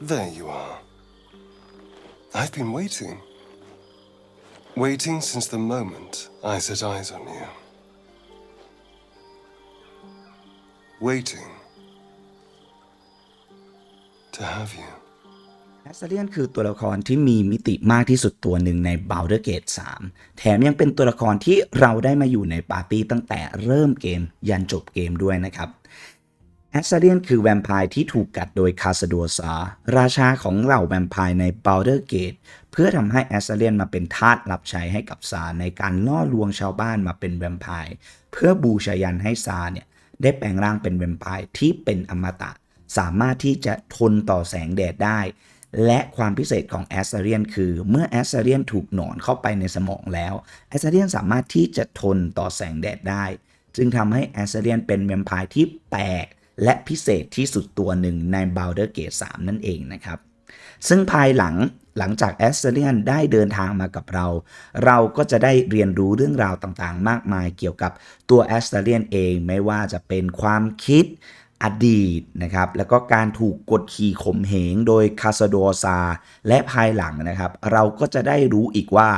There you are. I've been waiting. Waiting since the moment I set eyes on you. Waiting to have you. แอสเซเลียนคือตัวละครที่มีมิติมากที่สุดตัวหนึ่งใน Baldur's Gate 3 แถมยังเป็นตัวละครที่เราได้มาอยู่ในปาร์ตี้ตั้งแต่เริ่มเกมยันจบเกมด้วยนะครับ แอสเซเลียนคือแวมไพร์ที่ถูกกัดโดยคาส a ดัวซาราชาของเหล่าแวมไพร์ใน Baldur's Gate เพื่อทำให้แอสเซเลียนมาเป็นทาสรับใช้ให้กับซาในการล่อลวงชาวบ้านมาเป็นแวมไพร์เพื่อบูชายันให้ซาเนี่ยได้แปลงร่างเป็นแวมไพร์ที่เป็นอมตะ สามารถที่จะทนต่อแสงแดดได้ และความพิเศษของแอสเซเรียนคือ เมื่อแอสเซเรียนถูกหนอนเข้าไปในสมองแล้วแอสเซเรียนสามารถที่จะทนต่อแสงแดดได้ จึงทำให้แอสเซเรียนเป็นแวมไพร์ที่แปลก และพิเศษที่สุดตัวหนึ่งใน Baldur's Gate 3 นั่นเองนะครับ ซึ่งภายหลังหลังจากแอสเซเรียนได้เดินทางมากับเรา เราก็จะได้เรียนรู้เรื่องราวต่างๆ มากมายเกี่ยวกับตัวแอสเซเรียนเองไม่ว่าจะเป็นความคิดอดีตนะครับแล้วก็การถูกกดขี่ข่มเหงโดยคาสโดซา และภายหลังนะครับ เราก็จะได้รู้อีกว่า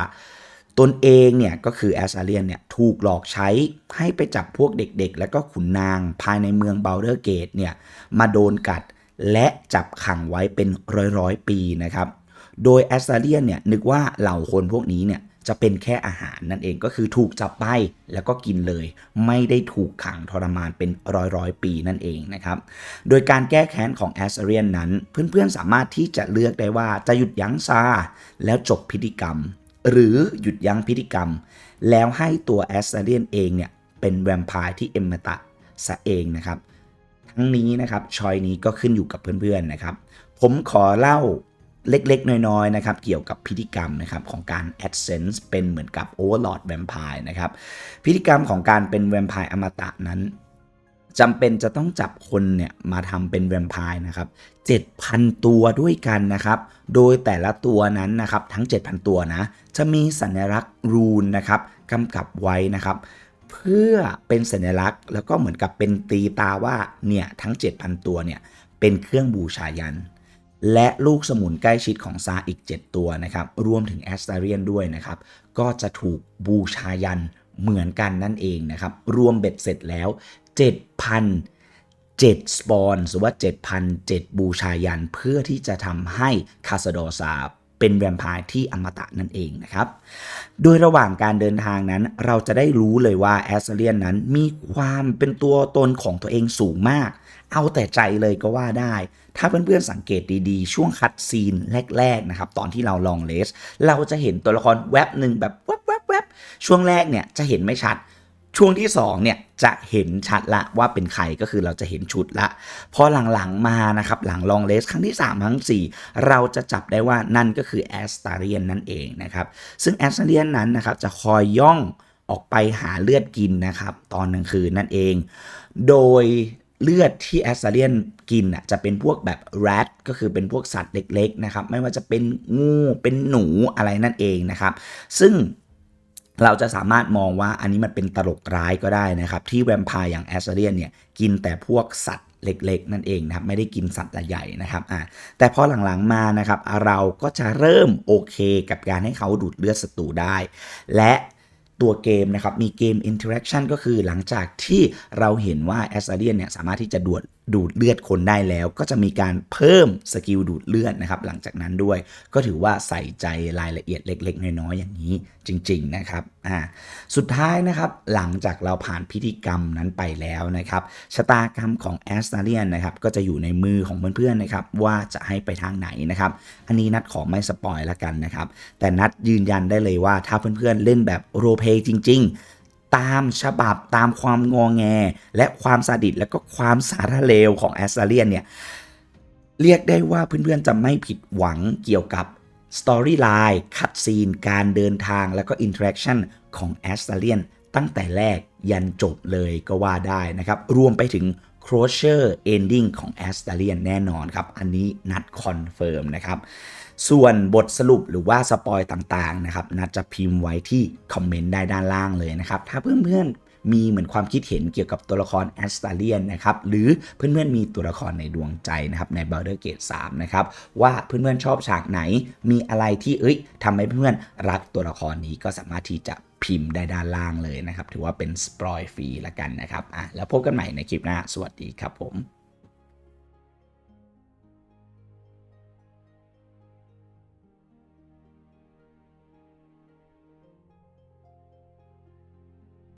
ตนเองเนี่ยก็คือแอสอาเรียนเนี่ยถูกหลอกใช้ให้ไปจับพวกเด็กๆ แล้วก็ขุนนางภายในเมืองเบลเดอร์เกตเนี่ยมาโดนกัดและจับขังไว้เป็นร้อยๆ ปีนะครับ โดยแอสซาเลียนเนี่ยนึกว่าเหล่าคนพวกนี้เนี่ยจะเป็นแค่อาหารนั่นเองก็คือถูกจับไปแล้วก็กินเลย ไม่ได้ถูกขังทรมานเป็นร้อยร้อยปีนั่นเองนะครับ โดยการแก้แค้นของแอสซาเลียนนั้น เพื่อนๆสามารถที่จะเลือกได้ว่าจะหยุดยั้งซาแล้วจบพิธีกรรม หรือหยุดยั้งพิธีกรรม แล้วให้ตัวแอสซาเลียนเองเนี่ยเป็นแวมไพร์ที่เอมตะซะเองนะครับ ทั้งนี้นะครับชอยนี้ก็ขึ้นอยู่กับเพื่อนๆนะครับ ผมขอเล่าเล็กๆ น้อยๆนะครับเกี่ยวกับพิธีกรรมนะครับของการ AdSense เป็นเหมือนกับ Overlord Vampire นะครับพิธีกรรมของการเป็นแวมไพร์อมตะนั้น จำเป็นจะต้องจับคนเนี่ยมาทำเป็นแวมไพร์นะครับ 7,000 ตัวด้วยกันนะครับ โดยแต่ละตัวนั้นนะครับทั้ง 7,000 ตัวนะ จะมีสัญลักษณ์รูนนะครับกำกับไว้นะครับ เพื่อเป็นสัญลักษณ์ แล้วก็เหมือนกับเป็นตีตาว่าเนี่ยทั้ง 7,000 ตัวเนี่ยเป็นเครื่องบูชายัน และลูกสมุนใกล้ชิดของซาอีก 7 ตัวนะครับ รวมถึงแอสตาเรียนด้วยนะครับ ก็จะถูกบูชายันเหมือนกันนั่นเองนะครับ รวมเบ็ดเสร็จแล้ว 7,007สปอนหรือว่า 7,007 บูชายัน เพื่อที่จะทำให้คาสโดซาเป็นแวมไพร์ที่อมตะนั่นเองนะครับ โดยระหว่างการเดินทางนั้น เราจะได้รู้เลยว่าแอสเซเลียนนั้นมีความเป็นตัวตนของตัวเองสูงมาก เอาแต่ใจเลยก็ว่าได้ ถ้าเพื่อนๆสังเกตดีๆ ช่วงคัดซีนแรกๆนะครับ ตอนที่เราลองเลส เราจะเห็นตัวละครแวบหนึ่งแบบแวบๆๆช่วงแรกเนี่ยจะเห็นไม่ชัด ช่วงที่2เนี่ยจะเห็นชัดละว่าเป็นใครก็คือเราจะเห็นชุดละพอหลังๆมานะครับหลังลองเลสครั้งที่ 3 ครั้งที่4เราจะจับได้ว่านั่นก็คือแอสตาเรียนนั่นเองนะครับซึ่งแอสตาเรียนนั้นนะครับจะคอยย่องออกไปหาเลือดกินนะครับตอนกลางคืนนั่นเอง โดยเลือดที่แอสตาเรียนกินอะจะเป็นพวกแบบ rat ก็คือเป็นพวกสัตว์เล็กๆนะครับไม่ว่าจะเป็นงูเป็นหนูอะไรนั่นเองนะครับ ซึ่ง เราจะสามารถมองว่าอันนี้มันเป็นตลกร้ายก็ได้นะครับ ที่แวมไพร์อย่างแอสเซเรียนเนี่ยกินแต่พวกสัตว์เล็กๆ นั่นเองนะครับ ไม่ได้กินสัตว์ใหญ่นะครับอ่าแต่พอหลังๆมานะครับ เราก็จะเริ่มโอเคกับการให้เขาดูดเลือดศัตรูได้ และตัวเกมนะครับ มีเกม interaction ก็คือหลังจากที่เราเห็นว่าแอสเซเรียนเนี่ยสามารถที่จะดูด ดูดเลือดคนได้แล้ว ก็จะมีการเพิ่มสกิลดูดเลือดนะครับหลังจากนั้นด้วยก็ถือว่าใส่ใจรายละเอียดเล็ก ๆ น้อยๆอย่างนี้จริง ๆนะครับอ่าสุดท้ายนะครับหลังจากเราผ่านพิธีกรรมนั้นไปแล้วนะครับชะตากรรมของแอสตาเรียนนะครับก็จะอยู่ในมือของเพื่อนๆนะครับว่าจะให้ไปทางไหนนะครับอันนี้นัดขอไม่สปอยละกันนะครับแต่นัดยืนยันได้เลยว่าถ้าเพื่อนๆเล่นแบบโรเพย์จริง ๆ ตามฉบับตามความงอแง และความซาดิสและก็ความสารเลวของแอสตาเรียนเนี่ย เรียกได้ว่าเพื่อนๆจะไม่ผิดหวังเกี่ยวกับสตอรี่ไลน์คัดซีน การเดินทางแล้วก็อินเทอร์แอคชั่นของแอสตาเลียนตั้งแต่แรกยันจบเลยก็ว่าได้นะครับ รวมไปถึง c r o s e r Ending ของแอสตาเลียนแน่นอนครับ อันนี้นัดคอนเฟิร์มนะครับ ส่วนบทสรุปหรือว่าสปอยต่างๆนะครับนัดจะพิมพ์ไว้ที่คอมเมนต์ได้ด้านล่างเลยนะครับถ้าเพื่อนๆมีเหมือนความคิดเห็นเกี่ยวกับตัวละครแอสตาเลียนนะครับหรือเพื่อนๆมีตัวละครในดวงใจนะครับใน Baldur's Gate 3นะครับว่าเพื่อนๆชอบฉากไหน มีอะไรที่เอ้ยทำให้เพื่อนๆรักตัวละครนี้ก็สามารถที่จะพิมพ์ได้ด้านล่างเลยนะครับ ถือว่าเป็นสปอยฟรีละกันนะครับอะแล้วพบกันใหม่ในคลิปหน้า สวัสดีครับผม